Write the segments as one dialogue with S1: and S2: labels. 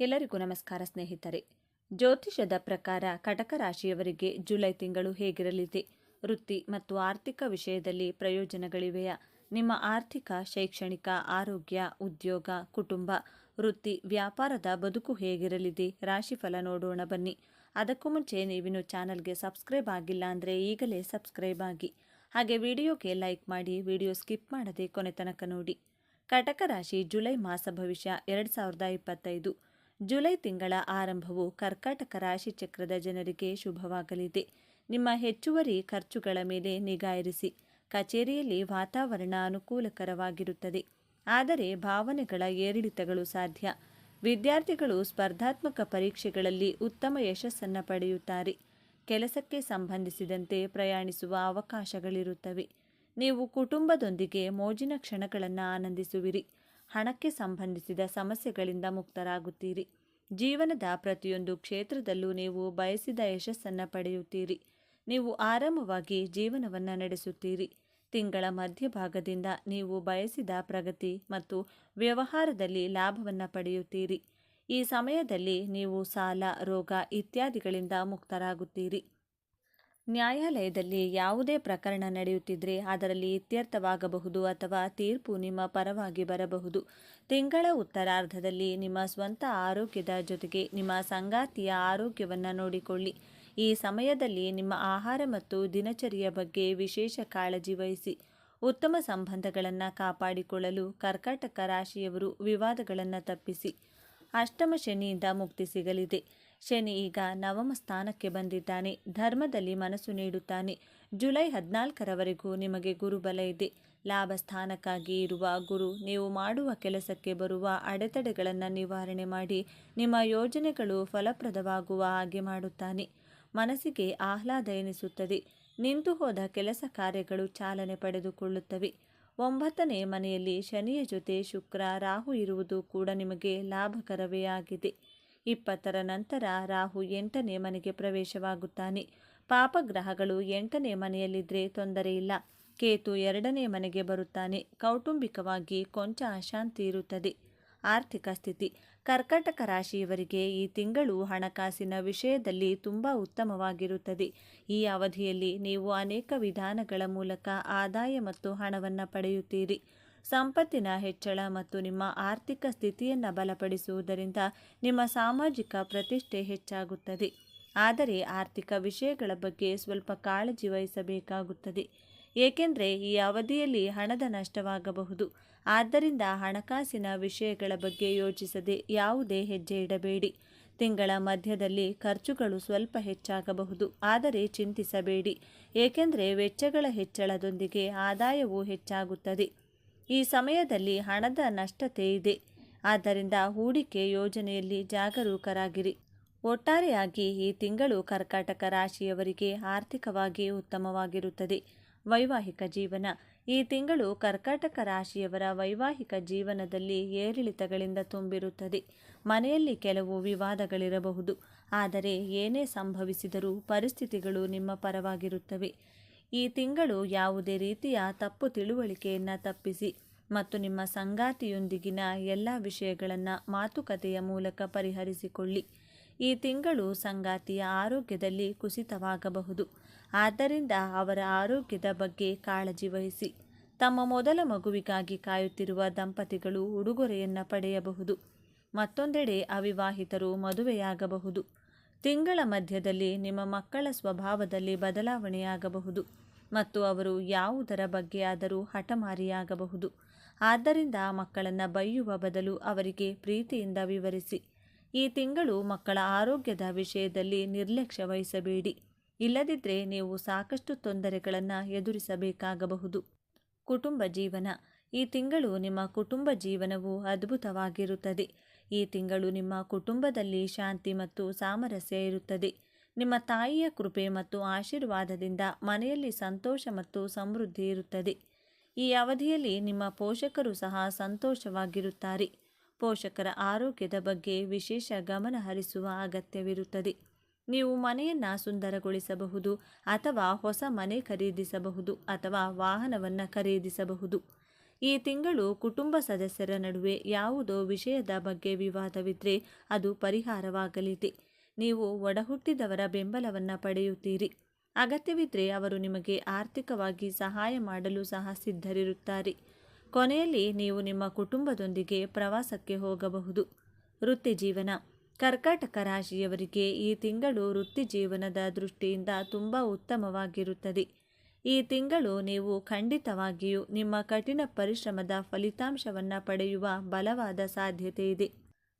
S1: ಎಲ್ಲರಿಗೂ ನಮಸ್ಕಾರ ಸ್ನೇಹಿತರೆ. ಜ್ಯೋತಿಷದ ಪ್ರಕಾರ ಕಟಕ ರಾಶಿಯವರಿಗೆ ಜುಲೈ ತಿಂಗಳು ಹೇಗಿರಲಿದೆ? ವೃತ್ತಿ ಮತ್ತು ಆರ್ಥಿಕ ವಿಷಯದಲ್ಲಿ ಪ್ರಯೋಜನಗಳಿವೆಯಾ? ನಿಮ್ಮ ಆರ್ಥಿಕ, ಶೈಕ್ಷಣಿಕ, ಆರೋಗ್ಯ, ಉದ್ಯೋಗ, ಕುಟುಂಬ, ವೃತ್ತಿ, ವ್ಯಾಪಾರದ ಬದುಕು ಹೇಗಿರಲಿದೆ? ರಾಶಿಫಲ ನೋಡೋಣ ಬನ್ನಿ. ಅದಕ್ಕೂ ಮುಂಚೆ ನೀವಿನ್ನು ಚಾನಲ್ಗೆ ಸಬ್ಸ್ಕ್ರೈಬ್ ಆಗಿಲ್ಲ ಅಂದರೆ ಈಗಲೇ ಸಬ್ಸ್ಕ್ರೈಬ್ ಆಗಿ. ಹಾಗೆ ವಿಡಿಯೋಗೆ ಲೈಕ್ ಮಾಡಿ, ವಿಡಿಯೋ ಸ್ಕಿಪ್ ಮಾಡದೆ ಕೊನೆ ತನಕ ನೋಡಿ. ಕಟಕ ರಾಶಿ ಜುಲೈ ಮಾಸ ಭವಿಷ್ಯ ಎರಡು ಸಾವಿರದ ಇಪ್ಪತ್ತೈದು. ಜುಲೈ ತಿಂಗಳ ಆರಂಭವು ಕರ್ಕಾಟಕ ರಾಶಿ ಚಕ್ರದ ಜನರಿಗೆ ಶುಭವಾಗಲಿದೆ. ನಿಮ್ಮ ಹೆಚ್ಚುವರಿ ಖರ್ಚುಗಳ ಮೇಲೆ ನಿಗಾ ಇರಿಸಿ. ಕಚೇರಿಯಲ್ಲಿ ವಾತಾವರಣ ಅನುಕೂಲಕರವಾಗಿರುತ್ತದೆ. ಆದರೆ ಭಾವನೆಗಳ ಏರಿಳಿತಗಳು ಸಾಧ್ಯ. ವಿದ್ಯಾರ್ಥಿಗಳು ಸ್ಪರ್ಧಾತ್ಮಕ ಪರೀಕ್ಷೆಗಳಲ್ಲಿ ಉತ್ತಮ ಯಶಸ್ಸನ್ನು ಪಡೆಯುತ್ತಾರೆ. ಕೆಲಸಕ್ಕೆ ಸಂಬಂಧಿಸಿದಂತೆ ಪ್ರಯಾಣಿಸುವ ಅವಕಾಶಗಳಿರುತ್ತವೆ. ನೀವು ಕುಟುಂಬದೊಂದಿಗೆ ಮೋಜಿನ ಕ್ಷಣಗಳನ್ನು ಆನಂದಿಸುವಿರಿ. ಹಣಕ್ಕೆ ಸಂಬಂಧಿಸಿದ ಸಮಸ್ಯೆಗಳಿಂದ ಮುಕ್ತರಾಗುತ್ತೀರಿ. ಜೀವನದ ಪ್ರತಿಯೊಂದು ಕ್ಷೇತ್ರದಲ್ಲೂ ನೀವು ಬಯಸಿದ ಯಶಸ್ಸನ್ನು ಪಡೆಯುತ್ತೀರಿ. ನೀವು ಆರಾಮವಾಗಿ ಜೀವನವನ್ನು ನಡೆಸುತ್ತೀರಿ. ತಿಂಗಳ ಮಧ್ಯಭಾಗದಿಂದ ನೀವು ಬಯಸಿದ ಪ್ರಗತಿ ಮತ್ತು ವ್ಯವಹಾರದಲ್ಲಿ ಲಾಭವನ್ನು ಪಡೆಯುತ್ತೀರಿ. ಈ ಸಮಯದಲ್ಲಿ ನೀವು ಸಾಲ, ರೋಗ ಇತ್ಯಾದಿಗಳಿಂದ ಮುಕ್ತರಾಗುತ್ತೀರಿ. ನ್ಯಾಯಾಲಯದಲ್ಲಿ ಯಾವುದೇ ಪ್ರಕರಣ ನಡೆಯುತ್ತಿದ್ದರೆ ಅದರಲ್ಲಿ ಇತ್ಯರ್ಥವಾಗಬಹುದು ಅಥವಾ ತೀರ್ಪು ನಿಮ್ಮ ಪರವಾಗಿ ಬರಬಹುದು. ತಿಂಗಳ ಉತ್ತರಾರ್ಧದಲ್ಲಿ ನಿಮ್ಮ ಸ್ವಂತ ಆರೋಗ್ಯದ ಜೊತೆಗೆ ನಿಮ್ಮ ಸಂಗಾತಿಯ ಆರೋಗ್ಯವನ್ನು ನೋಡಿಕೊಳ್ಳಿ. ಈ ಸಮಯದಲ್ಲಿ ನಿಮ್ಮ ಆಹಾರ ಮತ್ತು ದಿನಚರಿಯ ಬಗ್ಗೆ ವಿಶೇಷ ಕಾಳಜಿ ವಹಿಸಿ. ಉತ್ತಮ ಸಂಬಂಧಗಳನ್ನು ಕಾಪಾಡಿಕೊಳ್ಳಲು ಕರ್ಕಾಟಕ ರಾಶಿಯವರು ವಿವಾದಗಳನ್ನು ತಪ್ಪಿಸಿ. ಅಷ್ಟಮ ಶನಿಯಿಂದ ಮುಕ್ತಿ ಸಿಗಲಿದೆ. ಶನಿ ಈಗ ನವಮ ಸ್ಥಾನಕ್ಕೆ ಬಂದಿದ್ದಾನೆ. ಧರ್ಮದಲ್ಲಿ ಮನಸ್ಸು ನೀಡುತ್ತಾನೆ. ಜುಲೈ ಹದಿನಾಲ್ಕರವರೆಗೂ ನಿಮಗೆ ಗುರುಬಲ ಇದೆ. ಲಾಭ ಸ್ಥಾನಕ್ಕಾಗಿ ಇರುವ ಗುರು, ನೀವು ಮಾಡುವ ಕೆಲಸಕ್ಕೆ ಬರುವ ಅಡೆತಡೆಗಳನ್ನು ನಿವಾರಣೆ ಮಾಡಿ, ನಿಮ್ಮ ಯೋಜನೆಗಳು ಫಲಪ್ರದವಾಗುವ ಹಾಗೆ ಮಾಡುತ್ತಾನೆ. ಮನಸ್ಸಿಗೆ ಆಹ್ಲಾದ ಎನಿಸುತ್ತದೆ. ನಿಂತು ಹೋದ ಕೆಲಸ ಕಾರ್ಯಗಳು ಚಾಲನೆ ಪಡೆದುಕೊಳ್ಳುತ್ತವೆ. ಒಂಬತ್ತನೇ ಮನೆಯಲ್ಲಿ ಶನಿಯ ಜೊತೆ ಶುಕ್ರ, ರಾಹು ಇರುವುದು ಕೂಡ ನಿಮಗೆ ಲಾಭಕರವೇ ಆಗಿದೆ. ಇಪ್ಪತ್ತರ ನಂತರ ರಾಹು ಎಂಟನೇ ಮನೆಗೆ ಪ್ರವೇಶವಾಗುತ್ತಾನೆ. ಪಾಪಗ್ರಹಗಳು ಎಂಟನೇ ಮನೆಯಲ್ಲಿದ್ದರೆ ತೊಂದರೆ ಇಲ್ಲ. ಕೇತು ಎರಡನೇ ಮನೆಗೆ ಬರುತ್ತಾನೆ. ಕೌಟುಂಬಿಕವಾಗಿ ಕೊಂಚ ಅಶಾಂತಿ ಇರುತ್ತದೆ. ಆರ್ಥಿಕ ಸ್ಥಿತಿ. ಕರ್ಕಟಕ ರಾಶಿಯವರಿಗೆ ಈ ತಿಂಗಳು ಹಣಕಾಸಿನ ವಿಷಯದಲ್ಲಿ ತುಂಬ ಉತ್ತಮವಾಗಿರುತ್ತದೆ. ಈ ಅವಧಿಯಲ್ಲಿ ನೀವು ಅನೇಕ ವಿಧಾನಗಳ ಮೂಲಕ ಆದಾಯ ಮತ್ತು ಹಣವನ್ನು ಪಡೆಯುತ್ತೀರಿ. ಸಂಪತ್ತಿನ ಹೆಚ್ಚಳ ಮತ್ತು ನಿಮ್ಮ ಆರ್ಥಿಕ ಸ್ಥಿತಿಯನ್ನು ಬಲಪಡಿಸುವುದರಿಂದ ನಿಮ್ಮ ಸಾಮಾಜಿಕ ಪ್ರತಿಷ್ಠೆ ಹೆಚ್ಚಾಗುತ್ತದೆ. ಆದರೆ ಆರ್ಥಿಕ ವಿಷಯಗಳ ಬಗ್ಗೆ ಸ್ವಲ್ಪ ಕಾಳಜಿ ವಹಿಸಬೇಕಾಗುತ್ತದೆ. ಏಕೆಂದರೆ ಈ ಅವಧಿಯಲ್ಲಿ ಹಣದ ನಷ್ಟವಾಗಬಹುದು. ಆದ್ದರಿಂದ ಹಣಕಾಸಿನ ವಿಷಯಗಳ ಬಗ್ಗೆ ಯೋಚಿಸದೆ ಯಾವುದೇ ಹೆಜ್ಜೆ ಇಡಬೇಡಿ. ತಿಂಗಳ ಮಧ್ಯದಲ್ಲಿ ಖರ್ಚುಗಳು ಸ್ವಲ್ಪ ಹೆಚ್ಚಾಗಬಹುದು. ಆದರೆ ಚಿಂತಿಸಬೇಡಿ. ಏಕೆಂದರೆ ವೆಚ್ಚಗಳ ಹೆಚ್ಚಳದೊಂದಿಗೆ ಆದಾಯವೂ ಹೆಚ್ಚಾಗುತ್ತದೆ. ಈ ಸಮಯದಲ್ಲಿ ಹಣದ ನಷ್ಟತೆ ಇದೆ. ಆದ್ದರಿಂದ ಹೂಡಿಕೆ ಯೋಜನೆಯಲ್ಲಿ ಜಾಗರೂಕರಾಗಿರಿ. ಒಟ್ಟಾರೆಯಾಗಿ ಈ ತಿಂಗಳು ಕರ್ಕಾಟಕ ರಾಶಿಯವರಿಗೆ ಆರ್ಥಿಕವಾಗಿ ಉತ್ತಮವಾಗಿರುತ್ತದೆ. ವೈವಾಹಿಕ ಜೀವನ. ಈ ತಿಂಗಳು ಕರ್ಕಾಟಕ ರಾಶಿಯವರ ವೈವಾಹಿಕ ಜೀವನದಲ್ಲಿ ಏರಿಳಿತಗಳಿಂದ ತುಂಬಿರುತ್ತದೆ. ಮನೆಯಲ್ಲಿ ಕೆಲವು ವಿವಾದಗಳಿರಬಹುದು. ಆದರೆ ಏನೇ ಸಂಭವಿಸಿದರೂ ಪರಿಸ್ಥಿತಿಗಳು ನಿಮ್ಮ ಪರವಾಗಿರುತ್ತವೆ. ಈ ತಿಂಗಳು ಯಾವುದೇ ರೀತಿಯ ತಪ್ಪು ತಿಳುವಳಿಕೆಯನ್ನು ತಪ್ಪಿಸಿ ಮತ್ತು ನಿಮ್ಮ ಸಂಗಾತಿಯೊಂದಿಗಿನ ಎಲ್ಲ ವಿಷಯಗಳನ್ನು ಮಾತುಕತೆಯ ಮೂಲಕ ಪರಿಹರಿಸಿಕೊಳ್ಳಿ. ಈ ತಿಂಗಳು ಸಂಗಾತಿಯ ಆರೋಗ್ಯದಲ್ಲಿ ಕುಸಿತವಾಗಬಹುದು. ಆದ್ದರಿಂದ ಅವರ ಆರೋಗ್ಯದ ಬಗ್ಗೆ ಕಾಳಜಿ ವಹಿಸಿ. ತಮ್ಮ ಮೊದಲ ಮಗುವಿಗಾಗಿ ಕಾಯುತ್ತಿರುವ ದಂಪತಿಗಳು ಉಡುಗೊರೆಯನ್ನು ಪಡೆಯಬಹುದು. ಮತ್ತೊಂದೆಡೆ ಅವಿವಾಹಿತರು ಮದುವೆಯಾಗಬಹುದು. ತಿಂಗಳ ಮಧ್ಯದಲ್ಲಿ ನಿಮ್ಮ ಮಕ್ಕಳ ಸ್ವಭಾವದಲ್ಲಿ ಬದಲಾವಣೆಯಾಗಬಹುದು ಮತ್ತು ಅವರು ಯಾವುದರ ಬಗ್ಗೆಯಾದರೂ ಹಠಮಾರಿಯಾಗಬಹುದು. ಆದ್ದರಿಂದ ಮಕ್ಕಳನ್ನು ಬೈಯುವ ಬದಲು ಅವರಿಗೆ ಪ್ರೀತಿಯಿಂದ ವಿವರಿಸಿ. ಈ ತಿಂಗಳು ಮಕ್ಕಳ ಆರೋಗ್ಯದ ವಿಷಯದಲ್ಲಿ ನಿರ್ಲಕ್ಷ್ಯ ವಹಿಸಬೇಡಿ. ಇಲ್ಲದಿದ್ದರೆ ನೀವು ಸಾಕಷ್ಟು ತೊಂದರೆಗಳನ್ನು ಎದುರಿಸಬೇಕಾಗಬಹುದು. ಕುಟುಂಬ ಜೀವನ. ಈ ತಿಂಗಳು ನಿಮ್ಮ ಕುಟುಂಬ ಜೀವನವು ಅದ್ಭುತವಾಗಿರುತ್ತದೆ. ಈ ತಿಂಗಳು ನಿಮ್ಮ ಕುಟುಂಬದಲ್ಲಿ ಶಾಂತಿ ಮತ್ತು ಸಾಮರಸ್ಯ ಇರುತ್ತದೆ. ನಿಮ್ಮ ತಾಯಿಯ ಕೃಪೆ ಮತ್ತು ಆಶೀರ್ವಾದದಿಂದ ಮನೆಯಲ್ಲಿ ಸಂತೋಷ ಮತ್ತು ಸಮೃದ್ಧಿ ಇರುತ್ತದೆ. ಈ ಅವಧಿಯಲ್ಲಿ ನಿಮ್ಮ ಪೋಷಕರು ಸಹ ಸಂತೋಷವಾಗಿರುತ್ತಾರೆ. ಪೋಷಕರ ಆರೋಗ್ಯದ ಬಗ್ಗೆ ವಿಶೇಷ ಗಮನ ಹರಿಸುವ ಅಗತ್ಯವಿರುತ್ತದೆ. ನೀವು ಮನೆಯನ್ನು ಸುಂದರಗೊಳಿಸಬಹುದು ಅಥವಾ ಹೊಸ ಮನೆ ಖರೀದಿಸಬಹುದು ಅಥವಾ ವಾಹನವನ್ನು ಖರೀದಿಸಬಹುದು. ಈ ತಿಂಗಳು ಕುಟುಂಬ ಸದಸ್ಯರ ನಡುವೆ ಯಾವುದೋ ವಿಷಯದ ಬಗ್ಗೆ ವಿವಾದವಿದ್ದರೆ ಅದು ಪರಿಹಾರವಾಗಲಿದೆ. ನೀವು ಒಡಹುಟ್ಟಿದವರ ಬೆಂಬಲವನ್ನು ಪಡೆಯುತ್ತೀರಿ. ಅಗತ್ಯವಿದ್ದರೆ ಅವರು ನಿಮಗೆ ಆರ್ಥಿಕವಾಗಿ ಸಹಾಯ ಮಾಡಲು ಸಹ ಸಿದ್ಧರಿರುತ್ತಾರೆ. ಕೊನೆಯಲ್ಲಿ ನೀವು ನಿಮ್ಮ ಕುಟುಂಬದೊಂದಿಗೆ ಪ್ರವಾಸಕ್ಕೆ ಹೋಗಬಹುದು. ವೃತ್ತಿ ಜೀವನ ಕರ್ಕಾಟಕ ರಾಶಿಯವರಿಗೆ ಈ ತಿಂಗಳು ವೃತ್ತಿ ಜೀವನದ ದೃಷ್ಟಿಯಿಂದ ತುಂಬ ಉತ್ತಮವಾಗಿರುತ್ತದೆ. ಈ ತಿಂಗಳು ನೀವು ಖಂಡಿತವಾಗಿಯೂ ನಿಮ್ಮ ಕಠಿಣ ಪರಿಶ್ರಮದ ಫಲಿತಾಂಶವನ್ನು ಪಡೆಯುವ ಬಲವಾದ ಸಾಧ್ಯತೆ ಇದೆ.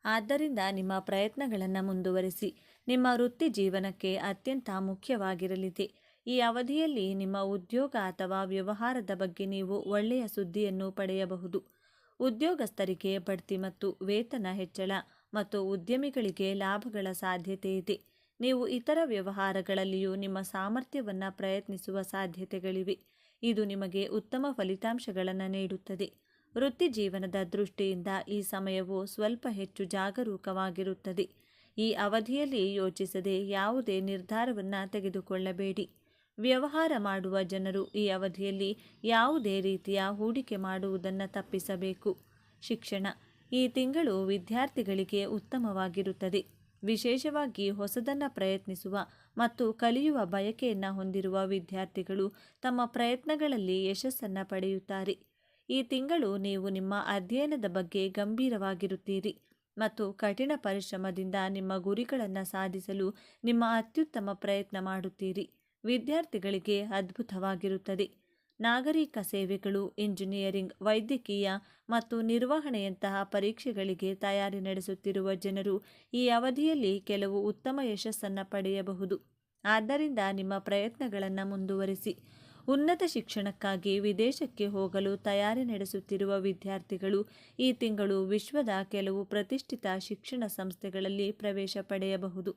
S1: ಆದ್ದರಿಂದ ನಿಮ್ಮ ಪ್ರಯತ್ನಗಳನ್ನು ಮುಂದುವರಿಸಿ. ನಿಮ್ಮ ವೃತ್ತಿ ಜೀವನಕ್ಕೆ ಅತ್ಯಂತ ಮುಖ್ಯವಾಗಿರಲಿದೆ. ಈ ಅವಧಿಯಲ್ಲಿ ನಿಮ್ಮ ಉದ್ಯೋಗ ಅಥವಾ ವ್ಯವಹಾರದ ಬಗ್ಗೆ ನೀವು ಒಳ್ಳೆಯ ಸುದ್ದಿಯನ್ನು ಪಡೆಯಬಹುದು. ಉದ್ಯೋಗಸ್ಥರಿಗೆ ಬಡ್ತಿ ಮತ್ತು ವೇತನ ಹೆಚ್ಚಳ ಮತ್ತು ಉದ್ಯಮಿಗಳಿಗೆ ಲಾಭಗಳ ಸಾಧ್ಯತೆ ಇದೆ. ನೀವು ಇತರ ವ್ಯವಹಾರಗಳಲ್ಲಿಯೂ ನಿಮ್ಮ ಸಾಮರ್ಥ್ಯವನ್ನು ಪ್ರಯತ್ನಿಸುವ ಸಾಧ್ಯತೆಗಳಿವೆ. ಇದು ನಿಮಗೆ ಉತ್ತಮ ಫಲಿತಾಂಶಗಳನ್ನು ನೀಡುತ್ತದೆ. ವೃತ್ತಿ ಜೀವನದ ದೃಷ್ಟಿಯಿಂದ ಈ ಸಮಯವು ಸ್ವಲ್ಪ ಹೆಚ್ಚು ಜಾಗರೂಕವಾಗಿರುತ್ತದೆ. ಈ ಅವಧಿಯಲ್ಲಿ ಯೋಚಿಸದೆ ಯಾವುದೇ ನಿರ್ಧಾರವನ್ನು ತೆಗೆದುಕೊಳ್ಳಬೇಡಿ. ವ್ಯವಹಾರ ಮಾಡುವ ಜನರು ಈ ಅವಧಿಯಲ್ಲಿ ಯಾವುದೇ ರೀತಿಯ ಹೂಡಿಕೆ ಮಾಡುವುದನ್ನು ತಪ್ಪಿಸಬೇಕು. ಶಿಕ್ಷಣ ಈ ತಿಂಗಳು ವಿದ್ಯಾರ್ಥಿಗಳಿಗೆ ಉತ್ತಮವಾಗಿರುತ್ತದೆ. ವಿಶೇಷವಾಗಿ ಹೊಸದನ್ನು ಪ್ರಯತ್ನಿಸುವ ಮತ್ತು ಕಲಿಯುವ ಬಯಕೆಯನ್ನು ಹೊಂದಿರುವ ವಿದ್ಯಾರ್ಥಿಗಳು ತಮ್ಮ ಪ್ರಯತ್ನಗಳಲ್ಲಿ ಯಶಸ್ಸನ್ನು ಪಡೆಯುತ್ತಾರೆ. ಈ ತಿಂಗಳು ನೀವು ನಿಮ್ಮ ಅಧ್ಯಯನದ ಬಗ್ಗೆ ಗಂಭೀರವಾಗಿರುತ್ತೀರಿ ಮತ್ತು ಕಠಿಣ ಪರಿಶ್ರಮದಿಂದ ನಿಮ್ಮ ಗುರಿಗಳನ್ನು ಸಾಧಿಸಲು ನಿಮ್ಮ ಅತ್ಯುತ್ತಮ ಪ್ರಯತ್ನ ಮಾಡುತ್ತೀರಿ. ವಿದ್ಯಾರ್ಥಿಗಳಿಗೆ ಅದ್ಭುತವಾಗಿರುತ್ತದೆ. ನಾಗರಿಕ ಸೇವೆಗಳು, ಇಂಜಿನಿಯರಿಂಗ್, ವೈದ್ಯಕೀಯ ಮತ್ತು ನಿರ್ವಹಣೆಯಂತಹ ಪರೀಕ್ಷೆಗಳಿಗೆ ತಯಾರಿ ನಡೆಸುತ್ತಿರುವ ಜನರು ಈ ಅವಧಿಯಲ್ಲಿ ಕೆಲವು ಉತ್ತಮ ಯಶಸ್ಸನ್ನು ಪಡೆಯಬಹುದು. ಆದ್ದರಿಂದ ನಿಮ್ಮ ಪ್ರಯತ್ನಗಳನ್ನು ಮುಂದುವರಿಸಿ. ಉನ್ನತ ಶಿಕ್ಷಣಕ್ಕಾಗಿ ವಿದೇಶಕ್ಕೆ ಹೋಗಲು ತಯಾರಿ ನಡೆಸುತ್ತಿರುವ ವಿದ್ಯಾರ್ಥಿಗಳು ಈ ತಿಂಗಳು ವಿಶ್ವದ ಕೆಲವು ಪ್ರತಿಷ್ಠಿತ ಶಿಕ್ಷಣ ಸಂಸ್ಥೆಗಳಲ್ಲಿ ಪ್ರವೇಶ ಪಡೆಯಬಹುದು.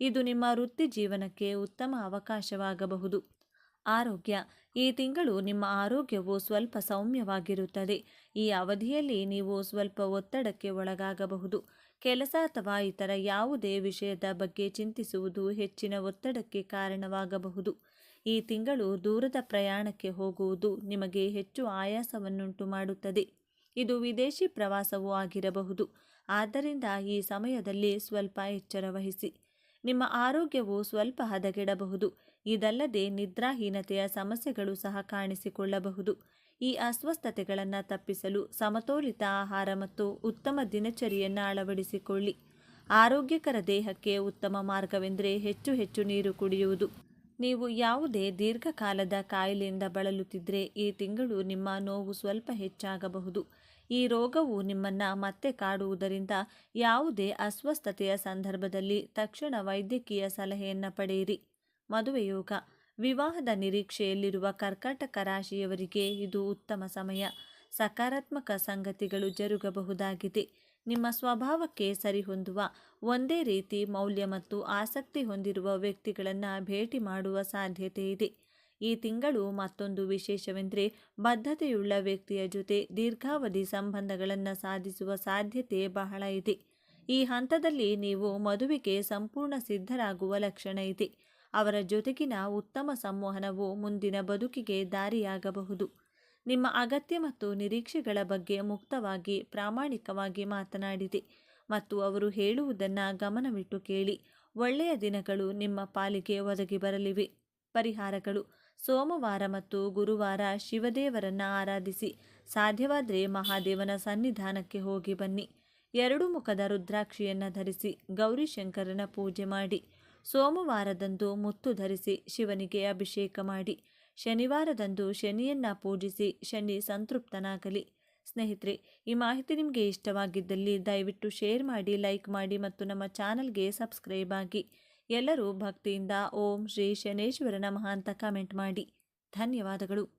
S1: ಇದು ನಿಮ್ಮ ವೃತ್ತಿ ಜೀವನಕ್ಕೆ ಉತ್ತಮ ಅವಕಾಶವಾಗಬಹುದು. ಆರೋಗ್ಯ. ಈ ತಿಂಗಳು ನಿಮ್ಮ ಆರೋಗ್ಯವು ಸ್ವಲ್ಪ ಸೌಮ್ಯವಾಗಿರುತ್ತದೆ. ಈ ಅವಧಿಯಲ್ಲಿ ನೀವು ಸ್ವಲ್ಪ ಒತ್ತಡಕ್ಕೆ ಒಳಗಾಗಬಹುದು. ಕೆಲಸ ಅಥವಾ ಇತರ ಯಾವುದೇ ವಿಷಯದ ಬಗ್ಗೆ ಚಿಂತಿಸುವುದು ಹೆಚ್ಚಿನ ಒತ್ತಡಕ್ಕೆ ಕಾರಣವಾಗಬಹುದು. ಈ ತಿಂಗಳು ದೂರದ ಪ್ರಯಾಣಕ್ಕೆ ಹೋಗುವುದು ನಿಮಗೆ ಹೆಚ್ಚು ಆಯಾಸವನ್ನುಂಟು ಮಾಡುತ್ತದೆ. ಇದು ವಿದೇಶಿ ಪ್ರವಾಸವೂ ಆಗಿರಬಹುದು. ಆದ್ದರಿಂದ ಈ ಸಮಯದಲ್ಲಿ ಸ್ವಲ್ಪ ಎಚ್ಚರ ವಹಿಸಿ. ನಿಮ್ಮ ಆರೋಗ್ಯವು ಸ್ವಲ್ಪ ಹದಗೆಡಬಹುದು. ಇದಲ್ಲದೆ ನಿದ್ರಾಹೀನತೆಯ ಸಮಸ್ಯೆಗಳು ಸಹ ಕಾಣಿಸಿಕೊಳ್ಳಬಹುದು. ಈ ಅಸ್ವಸ್ಥತೆಗಳನ್ನು ತಪ್ಪಿಸಲು ಸಮತೋಲಿತ ಆಹಾರ ಮತ್ತು ಉತ್ತಮ ದಿನಚರಿಯನ್ನು ಅಳವಡಿಸಿಕೊಳ್ಳಿ. ಆರೋಗ್ಯಕರ ದೇಹಕ್ಕೆ ಉತ್ತಮ ಮಾರ್ಗವೆಂದರೆ ಹೆಚ್ಚು ಹೆಚ್ಚು ನೀರು ಕುಡಿಯುವುದು. ನೀವು ಯಾವುದೇ ದೀರ್ಘಕಾಲದ ಕಾಯಿಲೆಯಿಂದ ಬಳಲುತ್ತಿದ್ದರೆ ಈ ತಿಂಗಳು ನಿಮ್ಮ ನೋವು ಸ್ವಲ್ಪ ಹೆಚ್ಚಾಗಬಹುದು. ಈ ರೋಗವು ನಿಮ್ಮನ್ನು ಮತ್ತೆ ಕಾಡುವುದರಿಂದ ಯಾವುದೇ ಅಸ್ವಸ್ಥತೆಯ ಸಂದರ್ಭದಲ್ಲಿ ತಕ್ಷಣ ವೈದ್ಯಕೀಯ ಸಲಹೆಯನ್ನು ಪಡೆಯಿರಿ. ಮದುವೆ ಯೋಗ. ವಿವಾಹದ ನಿರೀಕ್ಷೆಯಲ್ಲಿರುವ ಕರ್ಕಾಟಕ ರಾಶಿಯವರಿಗೆ ಇದು ಉತ್ತಮ ಸಮಯ. ಸಕಾರಾತ್ಮಕ ಸಂಗತಿಗಳು ಜರುಗಬಹುದಾಗಿದೆ. ನಿಮ್ಮ ಸ್ವಭಾವಕ್ಕೆ ಸರಿಹೊಂದುವ ಒಂದೇ ರೀತಿ ಮೌಲ್ಯ ಮತ್ತು ಆಸಕ್ತಿ ಹೊಂದಿರುವ ವ್ಯಕ್ತಿಗಳನ್ನು ಭೇಟಿ ಮಾಡುವ ಸಾಧ್ಯತೆ ಇದೆ. ಈ ತಿಂಗಳು ಮತ್ತೊಂದು ವಿಶೇಷವೆಂದರೆ, ಬದ್ಧತೆಯುಳ್ಳ ವ್ಯಕ್ತಿಯ ಜೊತೆ ದೀರ್ಘಾವಧಿ ಸಂಬಂಧಗಳನ್ನು ಸಾಧಿಸುವ ಸಾಧ್ಯತೆ ಬಹಳ ಇದೆ. ಈ ಹಂತದಲ್ಲಿ ನೀವು ಮದುವೆಗೆ ಸಂಪೂರ್ಣ ಸಿದ್ಧರಾಗುವ ಲಕ್ಷಣ ಇದೆ. ಅವರ ಜೊತೆಗಿನ ಉತ್ತಮ ಸಂವಹನವು ಮುಂದಿನ ಬದುಕಿಗೆ ದಾರಿಯಾಗಬಹುದು. ನಿಮ್ಮ ಅಗತ್ಯ ಮತ್ತು ನಿರೀಕ್ಷೆಗಳ ಬಗ್ಗೆ ಮುಕ್ತವಾಗಿ, ಪ್ರಾಮಾಣಿಕವಾಗಿ ಮಾತನಾಡಿದೆ ಮತ್ತು ಅವರು ಹೇಳುವುದನ್ನು ಗಮನವಿಟ್ಟು ಕೇಳಿ, ಒಳ್ಳೆಯ ದಿನಗಳು ನಿಮ್ಮ ಪಾಲಿಗೆ ಒದಗಿ ಬರಲಿವೆ. ಪರಿಹಾರಗಳು. ಸೋಮವಾರ ಮತ್ತು ಗುರುವಾರ ಶಿವದೇವರನ್ನು ಆರಾಧಿಸಿ, ಸಾಧ್ಯವಾದರೆ ಮಹಾದೇವನ ಸನ್ನಿಧಾನಕ್ಕೆ ಹೋಗಿ ಬನ್ನಿ. ಎರಡು ಮುಖದ ರುದ್ರಾಕ್ಷಿಯನ್ನು ಧರಿಸಿ ಗೌರಿಶಂಕರನ ಪೂಜೆ ಮಾಡಿ. ಸೋಮವಾರದಂದು ಮುತ್ತು ಧರಿಸಿ ಶಿವನಿಗೆ ಅಭಿಷೇಕ ಮಾಡಿ. ಶನಿವಾರದಂದು ಶನಿಯನ್ನ ಪೂಜಿಸಿ ಶನಿ ಸಂತೃಪ್ತನಾಗಲಿ. ಸ್ನೇಹಿತರೆ, ಈ ಮಾಹಿತಿ ನಿಮಗೆ ಇಷ್ಟವಾಗಿದ್ದಲ್ಲಿ ದಯವಿಟ್ಟು ಶೇರ್ ಮಾಡಿ, ಲೈಕ್ ಮಾಡಿ ಮತ್ತು ನಮ್ಮ ಚಾನಲ್ಗೆ ಸಬ್ಸ್ಕ್ರೈಬ್ ಆಗಿ. ಎಲ್ಲರೂ ಭಕ್ತಿಯಿಂದ ಓಂ ಶ್ರೀ ಶನೇಶ್ವರ ನಮಃ ಅಂತ ಕಮೆಂಟ್ ಮಾಡಿ. ಧನ್ಯವಾದಗಳು.